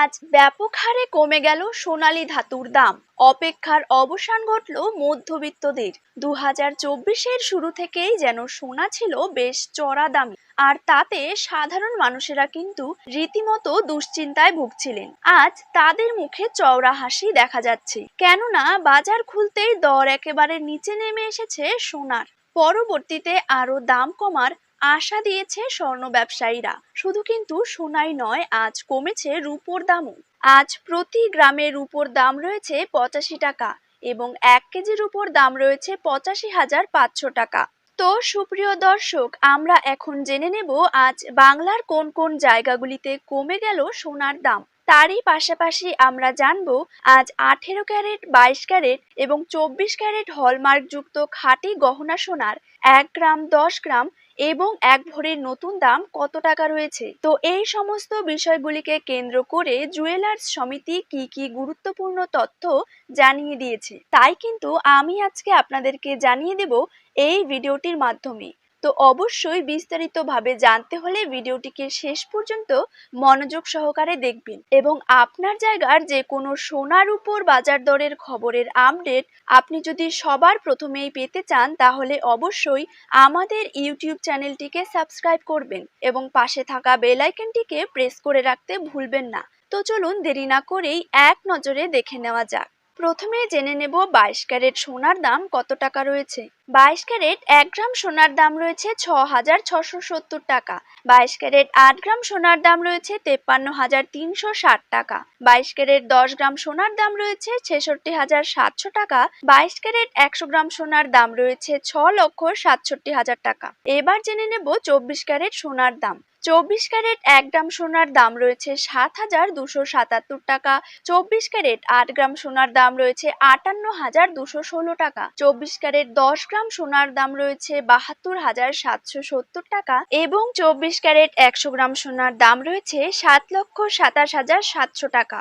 আজ ব্যাপক হারে কমে গেল সোনালী ধাতুর দাম। অপেক্ষার অবসান ঘটল মধ্যবিত্তদের। দু হাজার চব্বিশের শুরু থেকেই যেন সোনা ছিল বেশ চড়া দামি। আর তাতে সাধারণ মানুষেরা কিন্তু রীতিমতো দুশ্চিন্তায় ভুগছিলেন। আজ তাদের মুখে চওড়া হাসি দেখা যাচ্ছে। কেননা বাজার খুলতেই দর একেবারে নিচে নেমে এসেছে সোনার। পরবর্তীতে আরও দাম কমার আশা দিয়েছে স্বর্ণ ব্যবসায়ীরা। শুধু কিন্তু সোনাই নয়, আজ কমেছে রূপোর দামও। আজ প্রতি গ্রামে রূপোর দাম রয়েছে পঁচাশি টাকা এবং এক কেজির উপর দাম রয়েছে পঁচাশি হাজার পাঁচশো টাকা। তো সুপ্রিয় দর্শক, আমরা এখন জেনে নেব আজ বাংলার কোন কোন জায়গাগুলিতে কমে গেল সোনার দাম। তারই পাশাপাশি আমরা জানব আজ আঠেরো ক্যারেট, বাইশ ক্যারেট এবং চব্বিশ ক্যারেট হলমার্কযুক্ত খাঁটি গহনা সোনার এক গ্রাম, দশ গ্রাম এবং এক ভরির নতুন দাম কত টাকা রয়েছে? তো এই সমস্ত বিষয়গুলিকে কেন্দ্র করে জুয়েলার্স সমিতি কি কি গুরুত্বপূর্ণ তথ্য জানিয়ে দিয়েছে। তাই কিন্তু আমি আজকে আপনাদেরকে জানিয়ে দেব এই ভিডিওটির মাধ্যমে। তো অবশ্যই বিস্তারিতভাবে জানতে হলে ভিডিওটিকে শেষ পর্যন্ত মনোযোগ সহকারে দেখবেন এবং আপনার জায়গার যে কোনো সোনার উপর বাজার দরের খবরের আপডেট আপনি যদি সবার প্রথমেই পেতে চান, তাহলে অবশ্যই আমাদের ইউটিউব চ্যানেলটিকে সাবস্ক্রাইব করবেন এবং পাশে থাকা বেল আইকনটিকে প্রেস করে রাখতে ভুলবেন না। তো চলুন দেরি না করেই এক নজরে দেখে নেওয়া যাক। প্রথমে জেনে নেব বাইশ ক্যারেট সোনার দাম কত টাকা রয়েছে। বাইশ ক্যারেট এক গ্রাম সোনার দাম রয়েছে ছ হাজার ছশো সত্তর টাকা। বাইশ ক্যারেট আট গ্রাম সোনার দাম রয়েছে তেপ্পান্ন হাজার তিনশো ষাট টাকা। বাইশ ক্যারেট দশ গ্রাম সোনার দাম রয়েছে ছেষট্টি হাজার সাতশো টাকা। বাইশ ক্যারেট একশো গ্রাম সোনার দাম রয়েছে ছ লক্ষ সাতষট্টি হাজার টাকা। এবার জেনে নেব চব্বিশ ক্যারেট সোনার দাম। চব্বিশ ক্যারেট এক গ্রাম সোনার দাম রয়েছে সাত হাজার দুশো সাতাত্তর টাকা। চব্বিশ ক্যারেট আট গ্রাম সোনার দাম রয়েছে আটান্ন হাজার দুশো ষোলো টাকা। চব্বিশ ক্যারেট দশ গ্রাম সোনার দাম রয়েছে বাহাত্তর হাজার সাতশো সত্তর টাকা এবং চব্বিশ ক্যারেট একশো গ্রাম সোনার দাম রয়েছে সাত লক্ষ সাতাশ হাজার সাতশো টাকা।